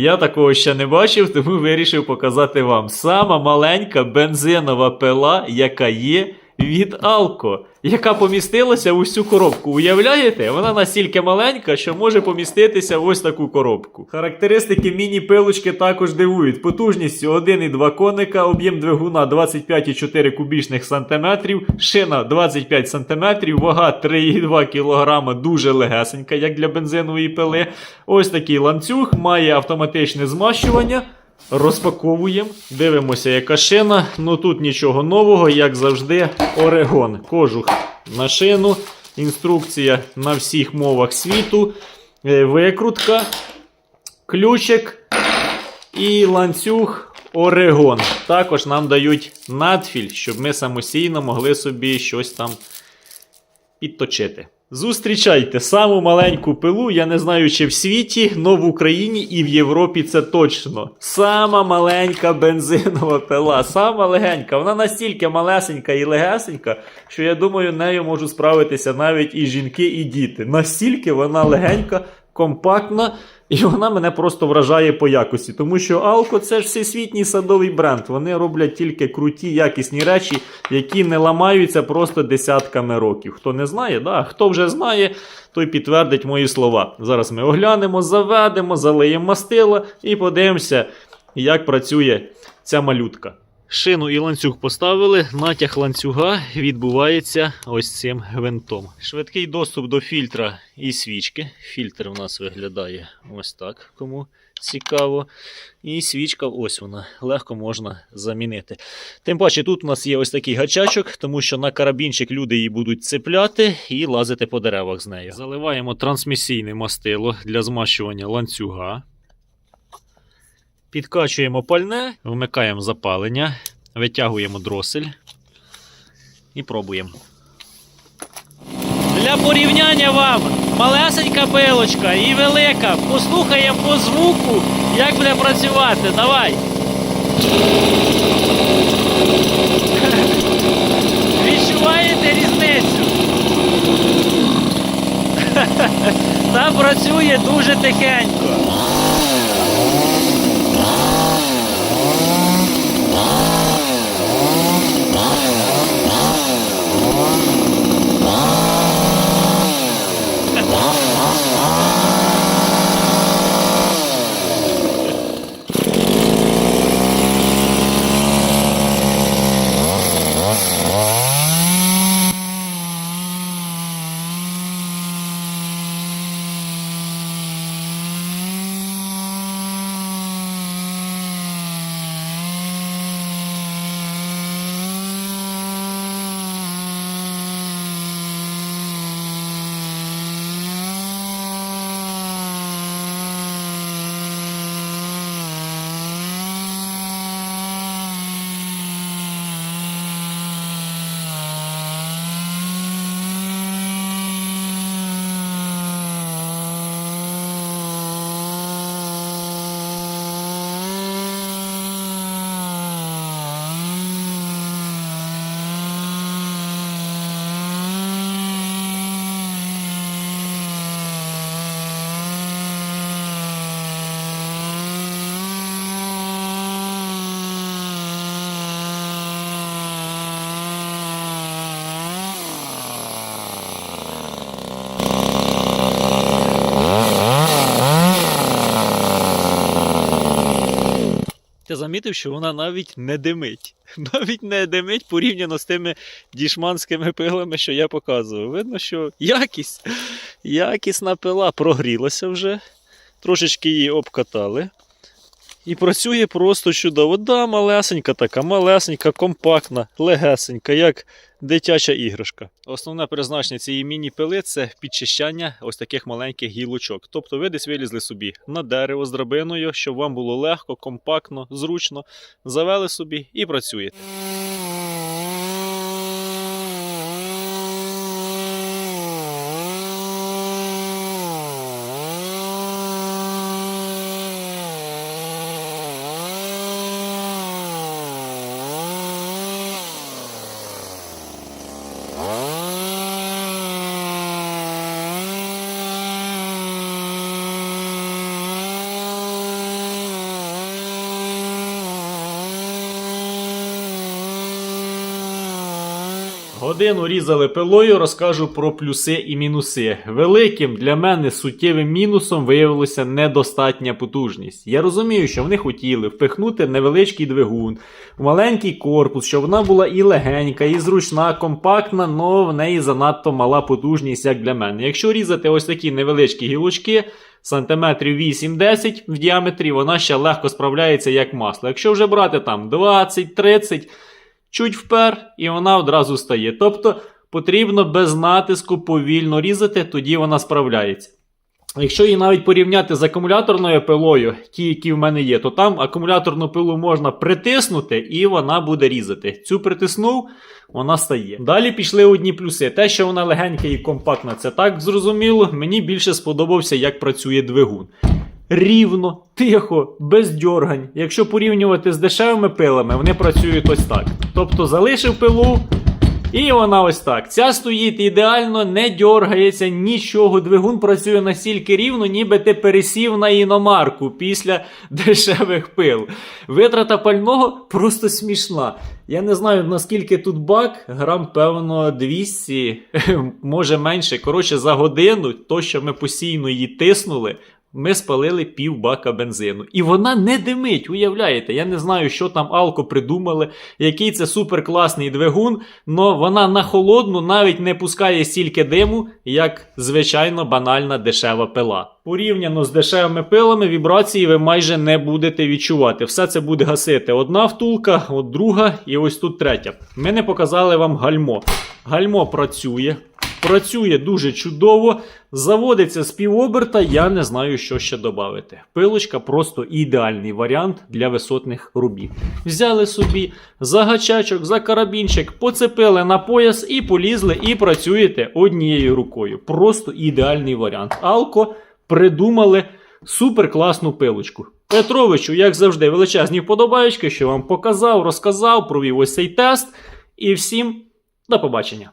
Я такого ще не бачив, тому вирішив показати вам. Сама маленька бензинова пила, яка є від Алко, яка помістилася в усю коробку. Уявляєте? Вона настільки маленька, що може поміститися в ось таку коробку. Характеристики міні-пилочки також дивують. Потужністю 1,2 коника, об'єм двигуна 25,4 кубічних сантиметрів, шина 25 сантиметрів, вага 3,2 кг, дуже легесенька, як для бензинової пили. Ось такий ланцюг, має автоматичне змащування. Розпаковуємо, дивимося, яка шина. Ну тут нічого нового, як завжди, Орегон. Кожух на шину, інструкція на всіх мовах світу, е, викрутка, ключик і ланцюг Орегон. Також нам дають надфіль, щоб ми самостійно могли собі щось там підточити. Зустрічайте саму маленьку пилу, я не знаю, чи в світі, но в Україні і в Європі це точно. Сама маленька бензинова пила, сама легенька. Вона настільки малесенька і легесенька, що я думаю, нею можуть справитися навіть і жінки, і діти. Настільки вона легенька, компактна. І вона мене просто вражає по якості, тому що Алко це ж всесвітній садовий бренд. Вони роблять тільки круті, якісні речі, які не ламаються просто десятками років. Хто не знає, да? хто вже знає, той підтвердить мої слова. Зараз ми оглянемо, заведемо, залиємо мастила і подивимося, як працює ця малютка. Шину і ланцюг поставили. Натяг ланцюга відбувається ось цим гвинтом. Швидкий доступ до фільтра і свічки. Фільтр у нас виглядає ось так, кому цікаво. І свічка, ось вона, легко можна замінити. Тим паче, тут у нас є ось такий гачачок, тому що на карабінчик люди її будуть цепляти і лазити по деревах з нею. Заливаємо трансмісійне мастило для змащування ланцюга. Підкачуємо пальне, вмикаємо запалення, витягуємо дросель і пробуємо. Для порівняння вам малесенька пилочка і велика. Послухаємо по звуку, як буде працювати. Давай. Відчуваєте різницю? Та працює дуже тихенько. Замітив, що вона навіть не димить. Навіть не димить порівняно з тими дішманськими пилами, що я показував. Видно, що якість, якісна пила прогрілася вже, трошечки її обкатали. І працює просто чудово. Да, малесенька така, малесенька, компактна, легесенька, як дитяча іграшка. Основне призначення цієї міні-пили це підчищання ось таких маленьких гілочок. Тобто ви десь вилізли собі на дерево з драбиною, щоб вам було легко, компактно, зручно. Завели собі і працюєте. Годину різали пилою, розкажу про плюси і мінуси. Великим для мене суттєвим мінусом виявилася недостатня потужність. Я розумію, що вони хотіли впихнути невеличкий двигун, в маленький корпус, щоб вона була і легенька, і зручна, компактна, але в неї занадто мала потужність, як для мене. Якщо різати ось такі невеличкі гілочки, сантиметрів 8-10 в діаметрі, вона ще легко справляється як масло. Якщо вже брати там 20-30, чуть впер, і вона одразу стає. Тобто потрібно без натиску повільно різати, тоді вона справляється. Якщо її навіть порівняти з акумуляторною пилою, ті, які в мене є, то там акумуляторну пилу можна притиснути і вона буде різати. Цю притиснув, вона стає. Далі пішли одні плюси. Те, що вона легенька і компактна, це так зрозуміло. Мені більше сподобався, як працює двигун. Рівно, тихо, без дьоргань. Якщо порівнювати з дешевими пилами, вони працюють ось так. Тобто залишив пилу, і вона ось так. Ця стоїть ідеально, не дьоргається нічого. Двигун працює настільки рівно, ніби ти пересів на іномарку після дешевих пил. Витрата пального просто смішна. Я не знаю наскільки тут бак, грам, певно, 200, може менше. Коротше, за годину, то, що ми постійно її тиснули. Ми спалили пів бака бензину. І вона не димить, уявляєте? Я не знаю, що там Алко придумали, який це суперкласний двигун, але вона на холодну навіть не пускає стільки диму, як звичайно банальна дешева пила. Порівняно з дешевими пилами, вібрації ви майже не будете відчувати. Все це буде гасити одна втулка, от друга і ось тут третя. Ми не показали вам гальмо. Гальмо працює. Працює дуже чудово, заводиться з півоберта, я не знаю, що ще додати. Пилочка просто ідеальний варіант для висотних рубів. Взяли собі за гачачок, за карабінчик, поцепили на пояс і полізли, і працюєте однією рукою. Просто ідеальний варіант. Алко придумали супер класну пилочку. Петровичу, як завжди, величезні вподобаєчки, що вам показав, розказав, провів ось цей тест. І всім до побачення.